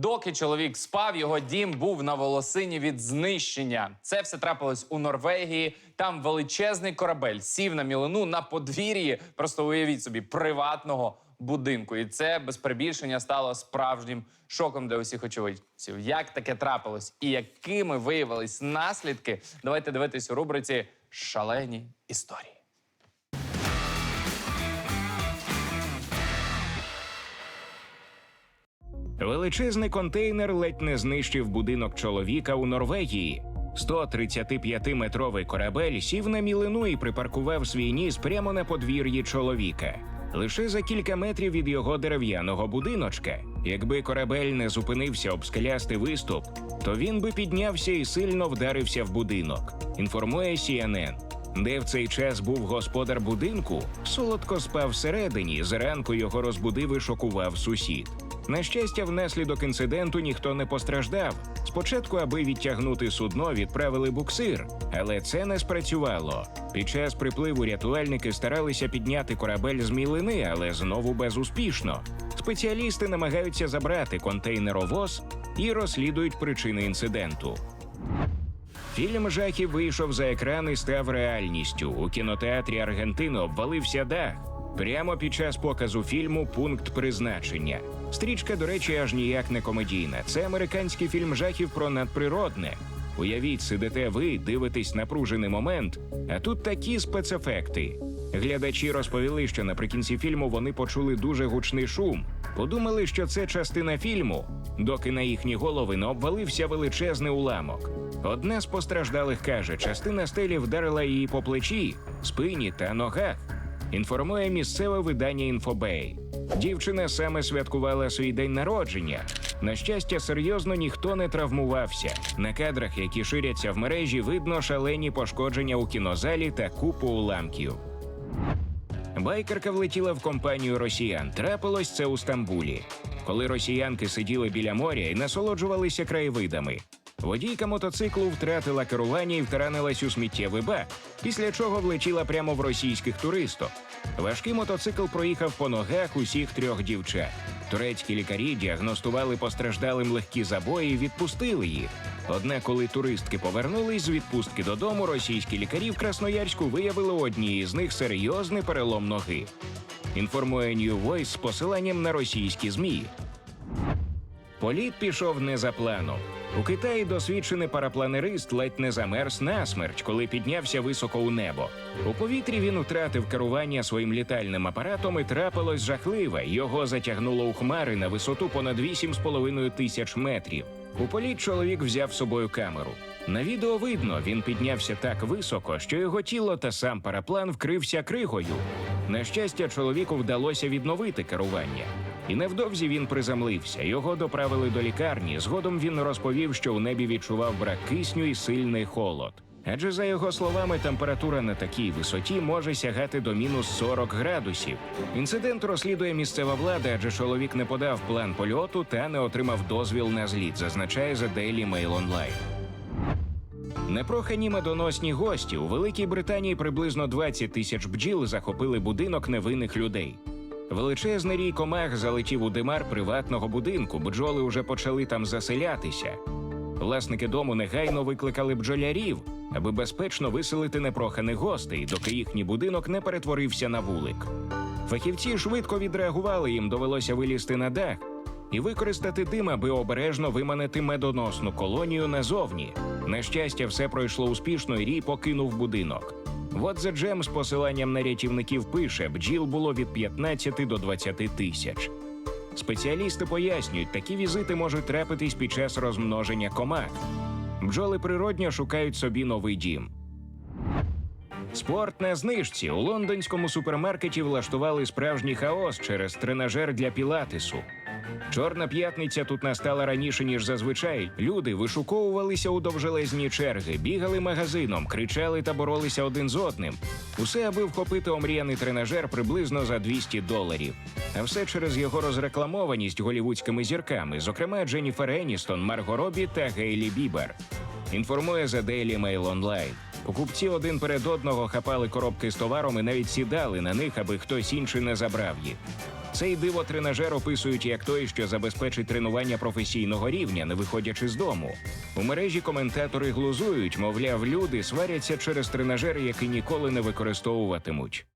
Доки чоловік спав, його дім був на волосині від знищення. Це все трапилось у Норвегії. Там величезний корабель сів на мілину на подвір'ї. Просто уявіть собі приватного будинку. І це без перебільшення стало справжнім шоком для усіх очевидців. Як таке трапилось і якими виявились наслідки? Давайте дивитись у рубриці Шалені історії. Величезний контейнер ледь не знищив будинок чоловіка у Норвегії. 135-метровий корабель сів на мілину і припаркував свій ніс прямо на подвір'ї чоловіка. Лише за кілька метрів від його дерев'яного будиночка. Якби корабель не зупинився об скелястий виступ, то він би піднявся і сильно вдарився в будинок. Інформує CNN. Де в цей час був господар будинку, солодко спав всередині. Зранку його розбудив і шокував сусід. На щастя, внаслідок інциденту ніхто не постраждав. Спочатку, аби відтягнути судно, відправили буксир, але це не спрацювало. Під час припливу рятувальники старалися підняти корабель з мілини, але знову безуспішно. Спеціалісти намагаються забрати контейнеровоз і розслідують причини інциденту. Фільм жахів вийшов за екран і став реальністю. У кінотеатрі Аргентини обвалився дах. Прямо під час показу фільму Пункт призначення. Стрічка, до речі, аж ніяк не комедійна. Це американський фільм жахів про надприродне. Уявіть, сидите ви, дивитесь напружений момент, а тут такі спецефекти. Глядачі розповіли, що наприкінці фільму вони почули дуже гучний шум. Подумали, що це частина фільму, доки на їхні голови не обвалився величезний уламок. Одна з постраждалих каже, частина стелі вдарила її по плечі, спині та ногах. Інформує місцеве видання Інфобей. Дівчина саме святкувала свій день народження. На щастя, серйозно ніхто не травмувався. На кадрах, які ширяться в мережі, видно шалені пошкодження у кінозалі та купу уламків. Байкерка влетіла в компанію росіян. Трапилось це у Стамбулі. Коли росіянки сиділи біля моря і насолоджувалися краєвидами. Водійка мотоциклу втратила керування і втаранилась у сміттєвий бак, після чого влетіла прямо в російських туристок. Важкий мотоцикл проїхав по ногах усіх трьох дівчат. Турецькі лікарі діагностували постраждалим легкі забої і відпустили їх. Однак, коли туристки повернулись з відпустки додому, російські лікарі в Красноярську виявили у одній з них серйозний перелом ноги. Інформує New Voice з посиланням на російські змі. Політ пішов не за планом. У Китаї досвідчений парапланерист ледь не замерз насмерть, коли піднявся високо у небо. У повітрі він втратив керування своїм літальним апаратом і трапилось жахливе. Його затягнуло у хмари на висоту понад 8,5 тисяч метрів. У політ чоловік взяв з собою камеру. На відео видно, він піднявся так високо, що його тіло та сам параплан вкрився кригою. На щастя, чоловіку вдалося відновити керування. І невдовзі він приземлився. Його доправили до лікарні. Згодом він розповів, що у небі відчував брак кисню і сильний холод. Адже за його словами, температура на такій висоті може сягати до мінус 40 градусів. Інцидент розслідує місцева влада, адже чоловік не подав план польоту та не отримав дозвіл на зліт, зазначає The Daily Mail Online. Непрохані медоносні гості у Великій Британії приблизно 20 тисяч бджіл захопили будинок невинних людей. Величезний рій комах залетів у димар приватного будинку. Бджоли вже почали там заселятися. Власники дому негайно викликали бджолярів, аби безпечно виселити непроханих гостей, доки їхній будинок не перетворився на вулик. Фахівці швидко відреагували, їм довелося вилізти на дах і використати дим, аби обережно виманити медоносну колонію назовні. На щастя, все пройшло успішно, і рій покинув будинок. The Jam з посиланням на рятівників пише: бджіл було від 15 до 20 тисяч. Спеціалісти пояснюють, такі візити можуть трапитись під час розмноження комах. Бджоли природньо шукають собі новий дім. Спорт на знижці у лондонському супермаркеті влаштували справжній хаос через тренажер для пілатесу. Чорна п'ятниця тут настала раніше ніж зазвичай. Люди вишуковувалися у довжелезні черги, бігали магазином, кричали та боролися один з одним. Усе, аби вхопити омріяний тренажер приблизно за 200 доларів. А все через його розрекламованість голівудськими зірками, зокрема Дженніфер Еністон, Марго Робі та Гейлі Бібер. Інформує The Daily Mail Online. Покупці один перед одного хапали коробки з товаром і навіть сідали на них, аби хтось інший не забрав їх. Цей диво тренажер описують як той, що забезпечить тренування професійного рівня, не виходячи з дому. У мережі коментатори глузують, мовляв, люди сваряться через тренажер, який ніколи не використовуватимуть.